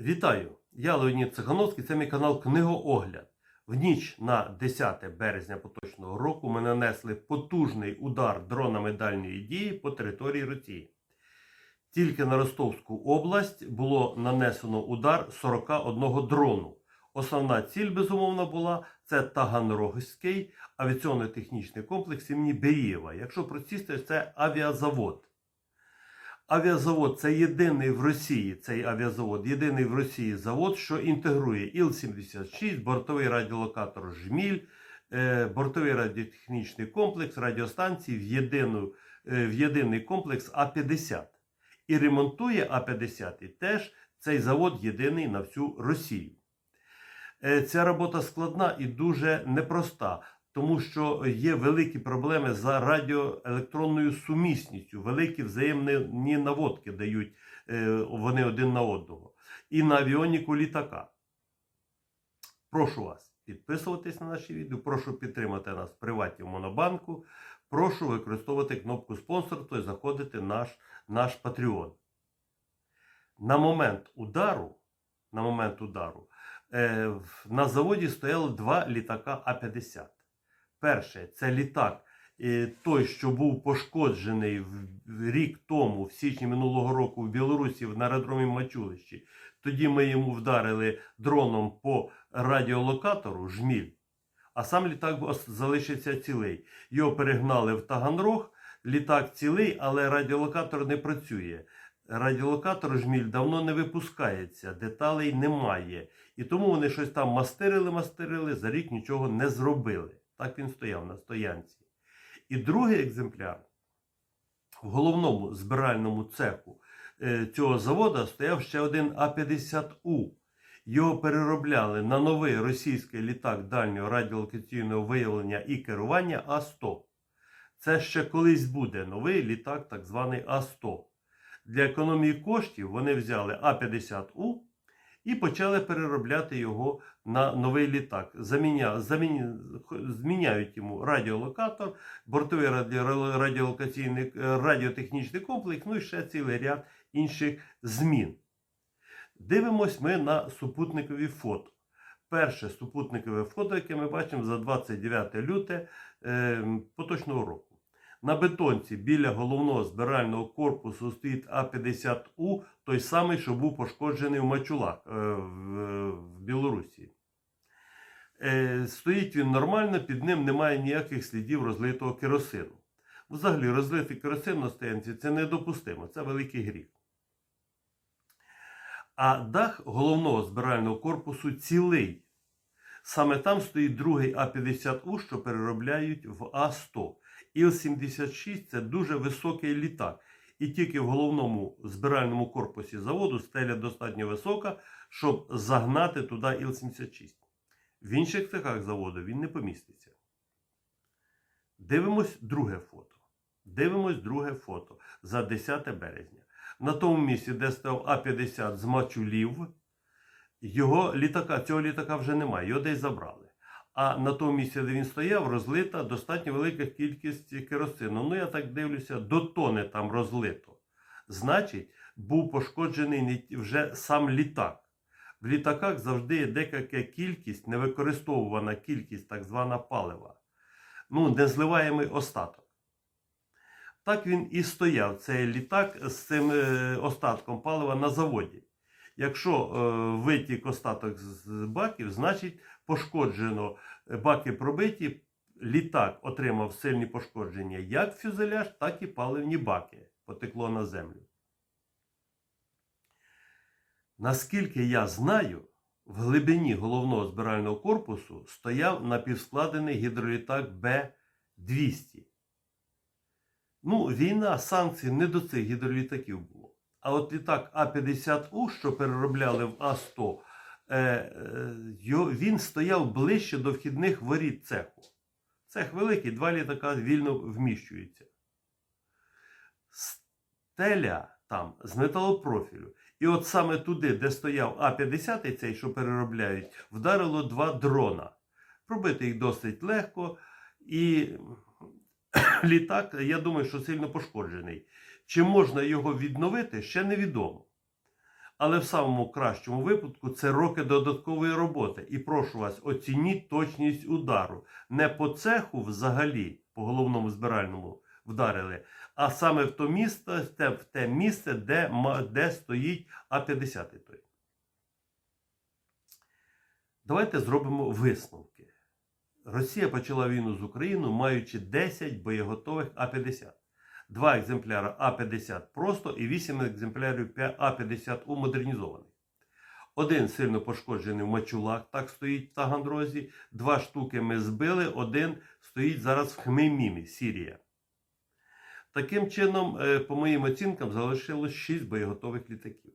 Вітаю! Я Леонід Цихановський, це мій канал Книгоогляд. В ніч на 10 березня поточного року ми нанесли потужний удар дронами дальньої дії по території Росії. Тільки на Ростовську область було нанесено удар 41 дрону. Основна ціль, безумовно, була це Таганрогський авіаційно-технічний комплекс імені Берієва. Якщо прочисти, це авіазавод. Авіазавод це єдиний в Росії, цей авіазавод, єдиний в Росії завод, що інтегрує Іл-76, бортовий радіолокатор Жміль, е, бортовий радіотехнічний комплекс, радіостанції в, єдину, е, в єдиний комплекс А-50. І ремонтує А-50 і теж цей завод єдиний на всю Росію. Е, Ця робота складна і дуже непроста, тому що є великі проблеми за радіоелектронною сумісністю, великі взаємні наводки дають е, вони один на одного. І на авіоніку літака. Прошу вас підписуватись на наші відео, прошу підтримати нас в приваті в Монобанку. Прошу використовувати кнопку спонсорства і заходити наш, наш Patreon. На момент удару, на момент удару е, на заводі стояли два літака А-50. Перше, це літак, той, що був пошкоджений в- в рік тому, в січні минулого року в Білорусі на аеродромі Мачулищі. Тоді ми йому вдарили дроном по радіолокатору жміль, а сам літак залишився цілий. Його перегнали в Таганрог. Літак цілий, але радіолокатор не працює. Радіолокатор жміль давно не випускається, деталей немає. І тому вони щось там мастерили, мастерили, за рік нічого не зробили. Так він стояв на стоянці. І другий екземпляр в головному збиральному цеху е, цього заводу стояв ще один А-50У. Його переробляли на новий російський літак дальнього радіолокаційного виявлення і керування А-100. Це ще колись буде новий літак, так званий А-100. Для економії коштів вони взяли А-50У і почали переробляти його на новий літак. Заміня, заміня, зміняють йому радіолокатор, бортовий раді, радіолокаційний е, радіотехнічний комплекс, ну і ще цілий ряд інших змін. Дивимось ми на супутникові фото. Перше супутникове фото, яке ми бачимо за 29 люте е, поточного року. На бетонці біля головного збирального корпусу стоїть А-50У, той самий, що був пошкоджений в Мачулах е, в, в Білорусі. Е, стоїть він нормально, під ним немає ніяких слідів розлитого керосину. Взагалі, розлитий керосин на стоянці це недопустимо, це великий гріх. А дах головного збирального корпусу цілий. Саме там стоїть другий А-50У, що переробляють в А-100. Іл-76 це дуже високий літак. І тільки в головному збиральному корпусі заводу стеля достатньо висока, щоб загнати туди Іл-76. В інших цехах заводу він не поміститься. Дивимось друге фото. Дивимось друге фото за 10 березня. На тому місці, де став А-50 з Мачулів, його літака, цього літака вже немає, його десь забрали. А на тому місці, де він стояв, розлита достатньо велика кількість керосину. Ну, я так дивлюся, до тони там розлито. Значить, був пошкоджений вже сам літак. В літаках завжди є деяка кількість, невикористовувана кількість, так звана палива. Ну, незливаємий остаток. Так він і стояв, цей літак з цим е, остатком палива на заводі. Якщо е, витік остаток з баків, значить пошкоджено е, баки пробиті, літак отримав сильні пошкодження як фюзеляж, так і паливні баки. Потекло на землю. Наскільки я знаю, в глибині головного збирального корпусу стояв напівскладений гідролітак Б-200. Ну, війна, санкції не до цих гідролітаків було. А от літак А-50У, що переробляли в А-100, е, е, його- він стояв ближче до вхідних воріт цеху. Цех великий, два літака вільно вміщуються. Стеля там з металопрофілю. І от саме туди, де стояв А-50, цей, що переробляють, вдарило два дрона. Пробити їх досить легко. І літак, я думаю, що сильно пошкоджений. Чи можна його відновити, ще невідомо. Але в самому кращому випадку це роки додаткової роботи. І прошу вас, оцініть точність удару. Не по цеху взагалі, по головному збиральному вдарили, а саме в то місто, в те, місце, де, де стоїть А-50 той. Давайте зробимо висновки. Росія почала війну з Україною, маючи 10 боєготових А-50. Два екземпляри А-50 просто і 8 екземплярів А-50У модернізованих. Один сильно пошкоджений в Мачулах, так стоїть в Таганрозі. Два штуки ми збили, один стоїть зараз в Хмеймімі, Сірія. Таким чином, е, по моїм оцінкам, залишилось 6 боєготових літаків.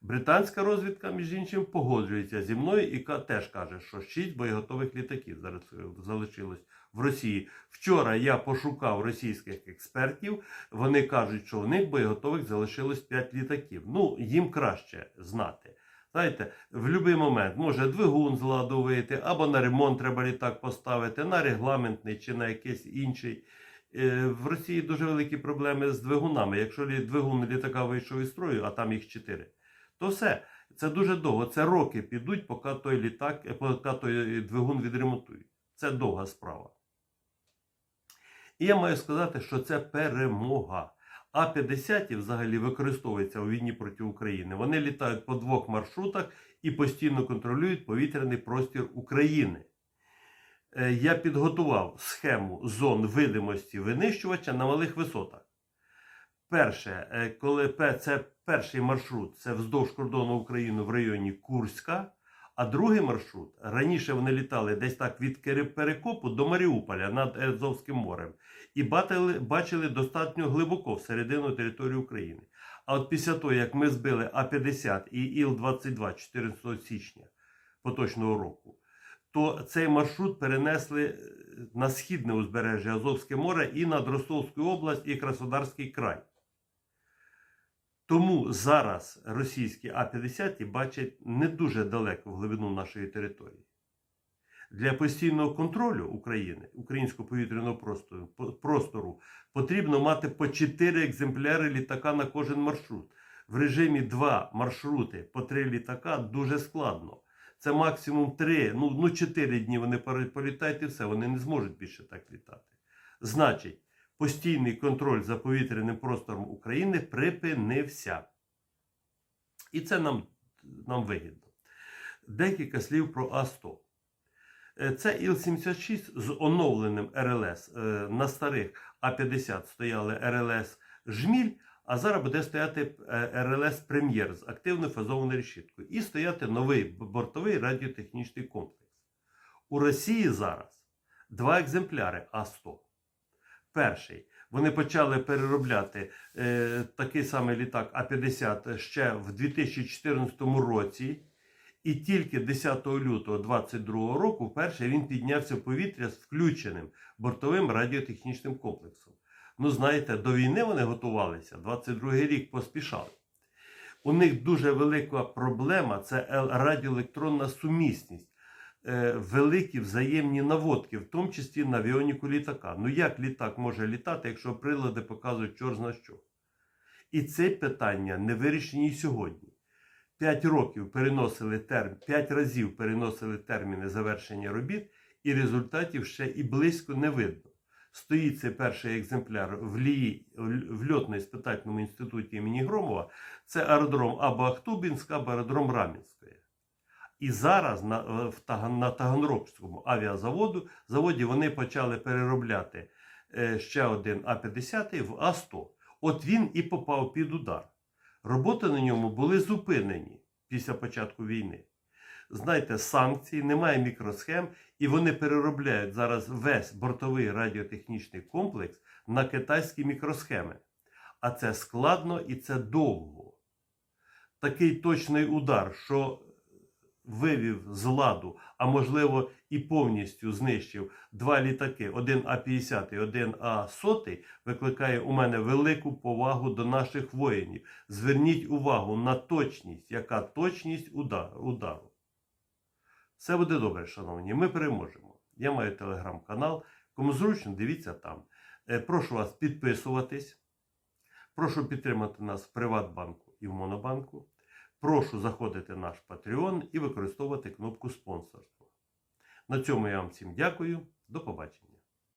Британська розвідка, між іншим, погоджується зі мною і теж каже, що 6 боєготових літаків зараз е, залишилось в Росії. Вчора я пошукав російських експертів. Вони кажуть, що в них боєготових залишилось 5 літаків. Ну, їм краще знати. Знаєте, в будь-який момент може двигун з ладу вийти, або на ремонт треба літак поставити, на регламентний чи на якийсь інший. Е, В Росії дуже великі проблеми з двигунами. Якщо двигун літака вийшов із строю, а там їх 4, то все. Це дуже довго. Це роки підуть, поки той літак, е, поки той двигун відремонтують. Це довга справа. І я маю сказати, що це перемога. А-50 взагалі використовуються у війні проти України. Вони літають по двох маршрутах і постійно контролюють повітряний простір України. Е, Я підготував схему зон видимості винищувача на малих висотах. Перше, е, коли це перший маршрут, це вздовж кордону України в районі Курська. А другий маршрут раніше вони літали десь так від Перекопу до Маріуполя над Азовським морем і бачили, достатньо глибоко всередину території України. А от після того, як ми збили А-50 і Іл-22 14 січня поточного року, то цей маршрут перенесли е, на східне узбережжя Азовське море і над Ростовську область і Краснодарський край. Тому зараз російські А-50 бачать не дуже далеко в глибину нашої території. Для постійного контролю України, українського повітряного простору, простору потрібно мати по 4 екземпляри літака на кожен маршрут. В режимі 2 маршрути по 3 літака дуже складно. Це максимум 3, ну, ну 4 дні вони політають і все, вони не зможуть більше так літати. Значить, постійний контроль за повітряним простором України припинився. І це нам, нам вигідно. Декілька слів про А-100. Е, Це Іл-76 з оновленим РЛС. Е, На старих А-50 стояли РЛС Жміль, а зараз буде стояти е, РЛС Прем'єр з активною фазованою решіткою. І стояти новий бортовий радіотехнічний комплекс. У Росії зараз два екземпляри А-100. Перший. Вони почали переробляти е, такий самий літак А-50 ще в 2014 році. І тільки 10 лютого 2022 року вперше він піднявся в повітря з включеним бортовим радіотехнічним комплексом. Ну, знаєте, до війни вони готувалися, 22 рік поспішали. У них дуже велика проблема це радіоелектронна сумісність, великі взаємні наводки, в тому числі на авіоніку літака. Ну як літак може літати, якщо прилади показують чорт зна що? І це питання не вирішені сьогодні. П'ять років переносили термін, п'ять разів переносили терміни завершення робіт, і результатів ще і близько не видно. Стоїть цей перший екземпляр в ЛІІ, в льотно-іспитательному інституті імені Громова. Це аеродром або Ахтубінськ, або аеродром Рамінської. І зараз на, е, в на Таганрогському авіазаводу заводі вони почали переробляти е, ще один А-50 в А-100. От він і попав під удар. Роботи на ньому були зупинені після початку війни. Знаєте, санкції, немає мікросхем, і вони переробляють зараз весь бортовий радіотехнічний комплекс на китайські мікросхеми. А це складно і це довго. Такий точний удар, що вивів з ладу, а можливо і повністю знищив два літаки: один А-50 і один А-100, викликає у мене велику повагу до наших воїнів. Зверніть увагу на точність, яка точність удару. Все буде добре, шановні. Ми переможемо. Я маю телеграм-канал. Кому зручно, дивіться там. Е, Прошу вас підписуватись. Прошу підтримати нас в Приватбанку і в Монобанку. Прошу заходити в наш Patreon і використовувати кнопку спонсорства. На цьому я вам всім дякую. До побачення.